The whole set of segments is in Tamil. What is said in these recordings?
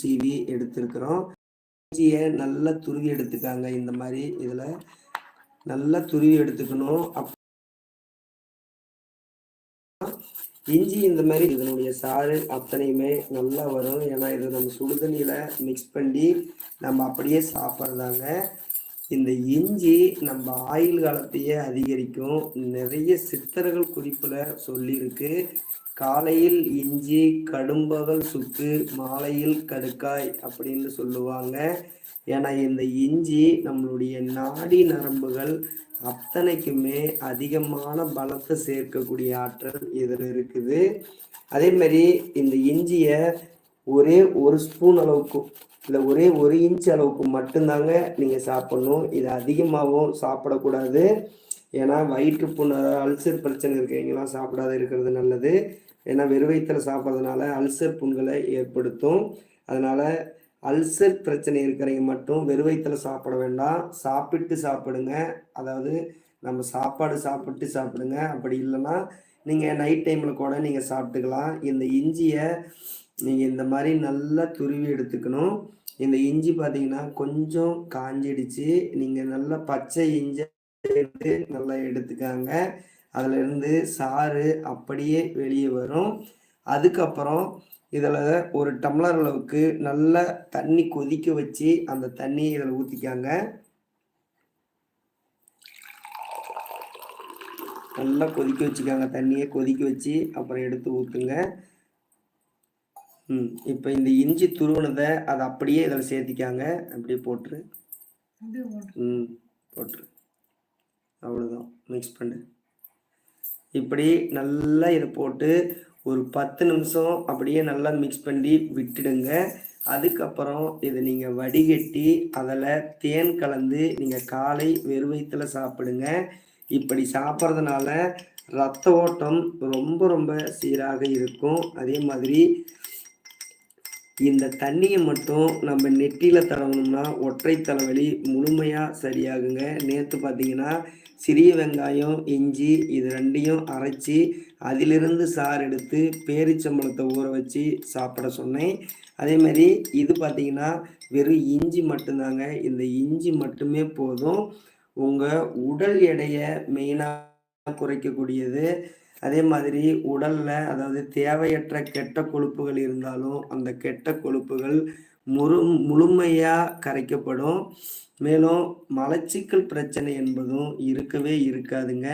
சிவி எடுத்திருக்கிறோம். இஞ்சியை நல்லா துருவி எடுத்துக்காங்க. இந்த மாதிரி இதில் நல்லா துருவி எடுத்துக்கணும். அப் இஞ்சி இந்த மாதிரி இதனுடைய சாறு அத்தனையுமே நல்லா வரும். ஏன்னா இது நம்ம சுடுதண்ணியில் மிக்ஸ் பண்ணி நம்ம அப்படியே சாப்பிட்றதாங்க. இந்த இஞ்சி நம்ம ஆயுள் காலத்தையே அதிகரிக்கும். நிறைய சித்தர்கள் குறிப்பில் சொல்லியிருக்கு. காலையில் இஞ்சி கடும்பகல் சுக்கு மாலையில் கடுக்காய் அப்படின்னு சொல்லுவாங்க. ஏன்னா இந்த இஞ்சி நம்மளுடைய நாடி நரம்புகள் அத்தனைக்குமே அதிகமான பலத்தை சேர்க்கக்கூடிய ஆற்றல் இதில் இருக்குது. அதே மாதிரி இந்த இஞ்சியை ஒரே ஒரு ஸ்பூன் அளவுக்கு இல்லை ஒரே ஒரு இன்ச் அளவுக்கு மட்டும்தாங்க நீங்கள் சாப்பிடணும். இது அதிகமாகவும் சாப்பிடக்கூடாது. ஏன்னா வயிற்று புண்ணு அல்சர் பிரச்சனை இருக்கிறவங்களாம் சாப்பிடாத இருக்கிறது நல்லது. ஏன்னா வெறுவயிற்றில் சாப்பிட்றதுனால அல்சர் புண்களை ஏற்படுத்தும். அதனால் அல்சர் பிரச்சனை இருக்கிறவங்க மட்டும் வெறுவயிற்றில் சாப்பிட வேண்டாம். சாப்பிட்டு சாப்பிடுங்க. அதாவது நம்ம சாப்பாடு சாப்பிட்டு சாப்பிடுங்க. அப்படி இல்லைன்னா நீங்கள் நைட் டைமில் கூட நீங்கள் சாப்பிட்டுக்கலாம். இந்த இஞ்சியை நீங்கள் இந்த மாதிரி நல்லா துருவி எடுத்துக்கணும். இந்த இஞ்சி பார்த்தீங்கன்னா கொஞ்சம் காஞ்சிடுச்சு. நீங்கள் நல்லா பச்சை இஞ்சி எடுத்து நல்லா எடுத்துக்காங்க. அதிலிருந்து சாறு அப்படியே வெளியே வரும். அதுக்கப்புறம் இதில் ஒரு டம்ளர் அளவுக்கு நல்ல தண்ணி கொதிக்க வச்சு அந்த தண்ணியை இதில் ஊற்றிக்காங்க நல்லா கொதிக்க வச்சுக்காங்க. தண்ணியை கொதிக்க வச்சு அப்புறம் எடுத்து ஊற்றுங்க ம் இப்போ இந்த இஞ்சி துருவனதை அதை அப்படியே இதில் சேர்த்திக்காங்க. அப்படியே போட்டுரு. ம் போட்டுரு. அவ்வளோதான் மிக்ஸ் பண்ணு. இப்படி நல்லா இதை போட்டு ஒரு பத்து நிமிஷம் அப்படியே நல்லா மிக்ஸ் பண்ணி விட்டுடுங்க. அதுக்கப்புறம் இதை நீங்கள் வடிகட்டி அதில் தேன் கலந்து நீங்கள் காலை வெறுவயத்தில் சாப்பிடுங்க. இப்படி சாப்பிட்றதுனால ரத்த ஓட்டம் ரொம்ப ரொம்ப சீராக இருக்கும். அதே மாதிரி இந்த தண்ணியை மட்டும் நம்ம நெட்டியில் தடவணும்னா ஒற்றை தலைவலி முழுமையாக சரியாகுங்க. நேற்று பார்த்தீங்கன்னா சிறிய வெங்காயம் இஞ்சி இது ரெண்டையும் அரைச்சி அதிலிருந்து சாறு எடுத்து பேரிச்சம்பளத்தை ஊற வச்சு சாப்பிட சொன்னேன். அதே மாதிரி இது பார்த்திங்கன்னா வெறும் இஞ்சி மட்டும்தாங்க. இந்த இஞ்சி மட்டுமே போதும். உங்கள் உடல் எடையை மெயினாக குறைக்கக்கூடியது. அதே மாதிரி உடலில் அதாவது தேவையற்ற கெட்ட கொழுப்புகள் இருந்தாலும் அந்த கெட்ட கொழுப்புகள் முழு முழுமையாக கரைக்கப்படும். மேலும் மலச்சிக்கல் பிரச்சனை என்பதும் இருக்கவே இருக்காதுங்க.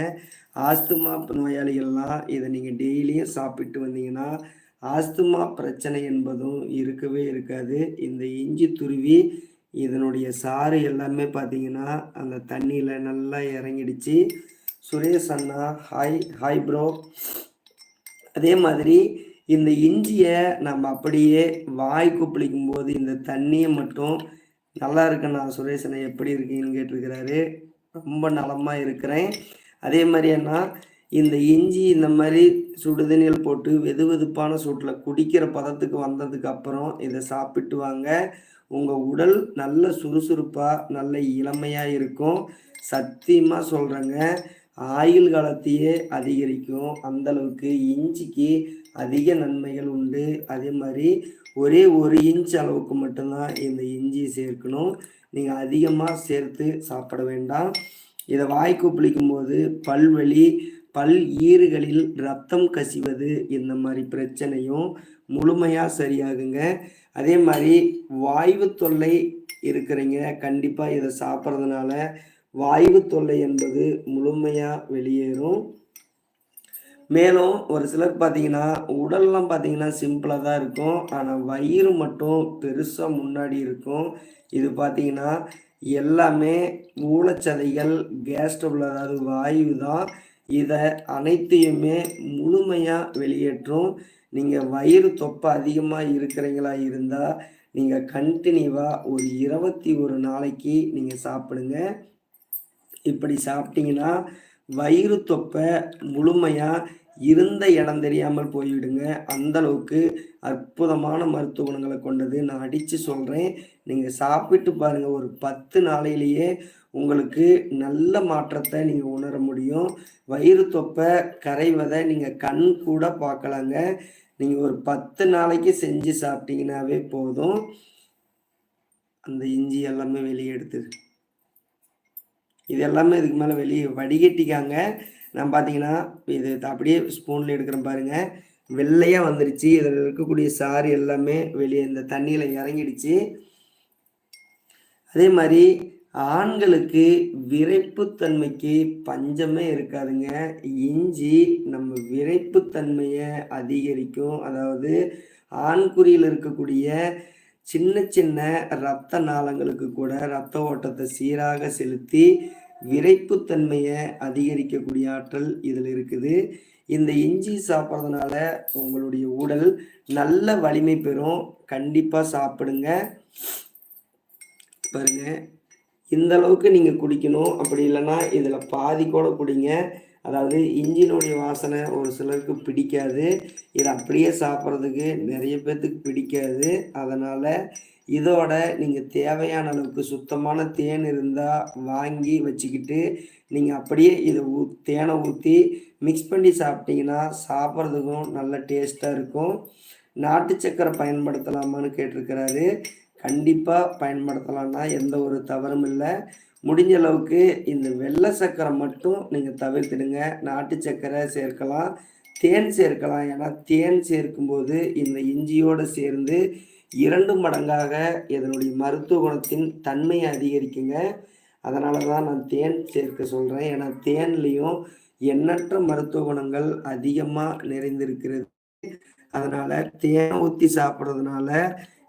ஆஸ்துமா நோயாளிகள்லாம் இதை நீங்கள் டெய்லியும் சாப்பிட்டு வந்தீங்கன்னா ஆஸ்துமா பிரச்சனை என்பதும் இருக்கவே இருக்காது. இந்த இஞ்சி துருவி இதனுடைய சாறு எல்லாமே பார்த்தீங்கன்னா அந்த தண்ணியில் நல்லா இறங்கிடுச்சு. சுரேஷ் அண்ணா ஹாய் ஹாய் ப்ரோ அதே மாதிரி இந்த இஞ்சியை நம்ம அப்படியே வாய் குப்பிளிக்கும் போது இந்த தண்ணியை மட்டும் நல்லா இருக்கேண்ணா சுரேஷ் அண்ணா எப்படி இருக்கீங்கன்னு கேட்டிருக்கிறாரு. ரொம்ப நலமாக இருக்கிறேன். அதே மாதிரி அண்ணா இந்த இஞ்சி இந்த மாதிரி சுடுதண்ணியில் போட்டு வெது வெதுப்பான சூட்டில் குடிக்கிற பதத்துக்கு வந்ததுக்கு அப்புறம் இதை சாப்பிட்டு வாங்க. உங்கள் உடல் நல்ல சுறுசுறுப்பாக நல்ல இளமையாக இருக்கும். சத்தியமாக சொல்கிறேங்க ஆயுள் காலத்தையே அதிகரிக்கும். அந்தளவுக்கு இஞ்சிக்கு அதிக நன்மைகள் உண்டு. அதே மாதிரி ஒரே ஒரு இன்ச் அளவுக்கு மட்டும்தான் இந்த இஞ்சி சேர்க்கணும். நீங்கள் அதிகமாக சேர்த்து சாப்பிட வேண்டாம். இதை வாய்க்கு பிடிக்கும் போது பல்வலி பல் ஈறுகளில் ரத்தம் கசிவது இந்த மாதிரி பிரச்சனையும் முழுமையாக சரியாகுங்க. அதே மாதிரி வாய்வு தொல்லை இருக்கிறீங்க கண்டிப்பாக இதை சாப்பிட்றதுனால வாய்வு தொல்லை என்பது முழுமையாக வெளியேறும். மேலும் ஒரு சிலர் பார்த்தீங்கன்னா உடல்லாம் பார்த்தீங்கன்னா சிம்பிளாக தான் இருக்கும். ஆனால் வயிறு மட்டும் பெருசாக முன்னாடி இருக்கும். இது பார்த்தீங்கன்னா எல்லாமே மூலச்சதைகள் கேஸ் ட்ரபிள் அதாவது வாயு தான். இதை அனைத்தையுமே முழுமையாக வெளியேற்றும். நீங்கள் வயிறு தொப்பை அதிகமாக இருக்கிறீங்களா இருந்தால் நீங்கள் கண்டினியூவாக ஒரு இருபத்தி ஒரு நாளைக்கு நீங்கள் சாப்பிடுங்க. இப்படி சாப்பிட்டீங்கன்னா வயிறு தொப்பை முழுமையாக இருந்த இடம் தெரியாமல் போய்விடுங்க. அந்த அளவுக்கு அற்புதமான மருத்துவ குணங்களை கொண்டது நான் அடித்து சொல்கிறேன் நீங்கள் சாப்பிட்டு பாருங்கள் ஒரு பத்து நாளையிலேயே உங்களுக்கு நல்ல மாற்றத்தை நீங்கள் உணர முடியும். வயிறு தொப்பை கரைவதை நீங்கள் கண் கூட பார்க்கலாங்க. நீங்கள் ஒரு பத்து நாளைக்கு செஞ்சு சாப்பிட்டீங்கன்னாவே போதும். அந்த இஞ்சி எல்லாமே வெளியே எடுத்துது இது எல்லாமே இதுக்கு மேலே வெளியே வடிகட்டிக்காங்க. நான் பார்த்தீங்கன்னா இது அப்படியே ஸ்பூனில் எடுக்கிறேன் பாருங்கள் வெள்ளையாக வந்துருச்சு. இதில் இருக்கக்கூடிய சாறு எல்லாமே வெளியே இந்த தண்ணியில் இறங்கிடுச்சு. அதே மாதிரி ஆண்களுக்கு விரைப்புத்தன்மைக்கு பஞ்சமே இருக்காதுங்க. இஞ்சி நம்ம விரைப்புத்தன்மையை அதிகரிக்கும். அதாவது ஆண்குறியில் இருக்கக்கூடிய சின்ன சின்ன இரத்த நாளங்களுக்கு கூட இரத்த ஓட்டத்தை சீராக செலுத்தி விரைப்புத்தன்மையை அதிகரிக்கக்கூடிய ஆற்றல் இதில் இருக்குது. இந்த இஞ்சி சாப்பிட்றதுனால உங்களுடைய உடல் நல்ல வலிமை பெறும். கண்டிப்பாக சாப்பிடுங்க. பாருங்க. இந்த அளவுக்கு நீங்கள் குடிக்கணும். அப்படி இல்லைன்னா இதில் பாதி கூட குடிங்க. அதாவது இஞ்சினுடைய வாசனை ஒரு சிலருக்கு பிடிக்காது. இதை அப்படியே சாப்பிட்றதுக்கு நிறைய பேர்த்துக்கு பிடிக்காது. அதனால் இதோட நீங்கள் தேவையான அளவுக்கு சுத்தமான தேன் இருந்தால் வாங்கி வச்சுக்கிட்டு நீங்கள் அப்படியே இதை ஊ தேனை ஊற்றி மிக்ஸ் பண்ணி சாப்பிட்டீங்கன்னா சாப்பிட்றதுக்கும் நல்ல டேஸ்ட்டாக இருக்கும். நாட்டு சக்கரை பயன்படுத்தலாமான்னு கேட்டிருக்கிறாரு. கண்டிப்பாக பயன்படுத்தலாம்னா எந்த ஒரு தவறும் இல்லை. முடிஞ்ச அளவுக்கு இந்த வெள்ளை சர்க்கரை மட்டும் நீங்கள் தவிர்த்துடுங்க. நாட்டு சர்க்கரை சேர்க்கலாம் தேன் சேர்க்கலாம். ஏன்னா தேன் சேர்க்கும்போது இந்த இஞ்சியோடு சேர்ந்து இரண்டு மடங்காக இதனுடைய மருத்துவ குணத்தின் தன்மையை அதிகரிக்குங்க. அதனால தான் நான் தேன் சேர்க்க சொல்கிறேன் ஏன்னா தேன்லேயும் எண்ணற்ற மருத்துவ குணங்கள் அதிகமாக நிறைந்திருக்கிறது. அதனால் தேனை ஊற்றி சாப்பிட்றதுனால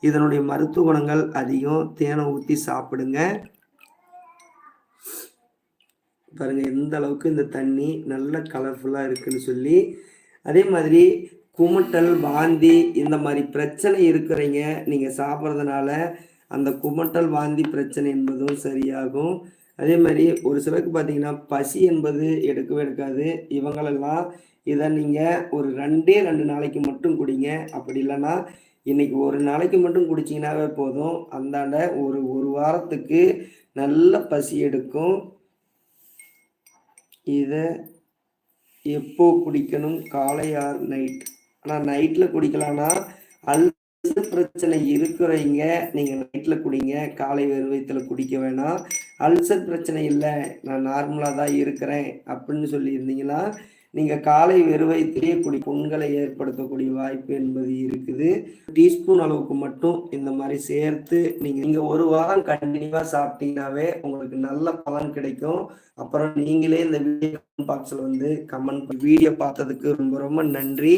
இதனுடைய மருத்துவ குணங்கள் அதிகம். தேனை ஊற்றி சாப்பிடுங்க. பாருங்கள் எந்த அளவுக்கு இந்த தண்ணி நல்ல கலர்ஃபுல்லாக இருக்குன்னு சொல்லி. அதே மாதிரி குமட்டல் வாந்தி இந்த மாதிரி பிரச்சனை இருக்கிறீங்க நீங்கள் சாப்பிட்றதுனால அந்த குமட்டல் வாந்தி பிரச்சனை என்பதும் சரியாகும். அதே மாதிரி ஒரு சிலருக்கு பார்த்தீங்கன்னா பசி என்பது எடுக்கவே எடுக்காது. இவங்களெல்லாம் இதை நீங்கள் ஒரு ரெண்டே ரெண்டு நாளைக்கு மட்டும் குடிங்க. அப்படி இல்லைன்னா இன்னைக்கு ஒரு நாளைக்கு மட்டும் குடிச்சிங்கனாவே போதும். அந்தாண்ட ஒரு ஒரு வாரத்துக்கு நல்ல பசி எடுக்கும். இதை எப்போ குடிக்கணும்? காலை ஆர் நைட்? ஆனால் நைட்டில் குடிக்கலாம்னா அல்சர் பிரச்சனை இருக்கிறவங்க நீங்கள் நைட்டில் குடிங்க காலை வெறுவயத்தில் குடிக்க வேணாம். அல்சர் பிரச்சனை இல்லை நான் நார்மலாக தான் இருக்கிறேன் அப்படின்னு சொல்லியிருந்தீங்கன்னா நீங்கள் காலை வெறுவயத்திலேயே குடி புண்களை ஏற்படுத்தக்கூடிய வாய்ப்பு என்பது இருக்குது. டீஸ்பூன் அளவுக்கு மட்டும் இந்த மாதிரி சேர்த்து நீங்கள் நீங்கள் ஒரு வாரம் கண்டினியூவாக சாப்பிட்டீங்கன்னாவே உங்களுக்கு நல்ல பலன் கிடைக்கும். அப்புறம் நீங்களே இந்த வீடியோ பாக்ஸில் வந்து கமெண்ட் வீடியோ பார்த்ததுக்கு ரொம்ப ரொம்ப நன்றி.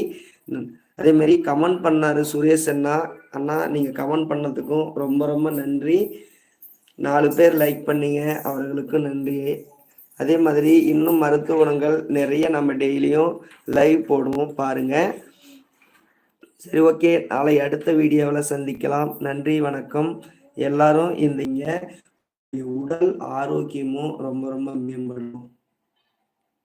அதே மாதிரி கமெண்ட் பண்ணாரு சுரேஷ் அண்ணா. அண்ணா நீங்கள் கமெண்ட் பண்ணதுக்கும் ரொம்ப ரொம்ப நன்றி. நாலு பேர் லைக் பண்ணீங்க. அவர்களுக்கும் நன்றி அதே மாதிரி இன்னும் மருத்துவ குணங்கள் நிறைய நம்ம டெய்லியும் லைவ் போடுவோம் பாருங்க. சரி ஓகே நாளை அடுத்த வீடியோவில் சந்திக்கலாம். நன்றி வணக்கம். எல்லாரும் இந்த உடல் ஆரோக்கியமும் ரொம்ப ரொம்ப மேம்படும்.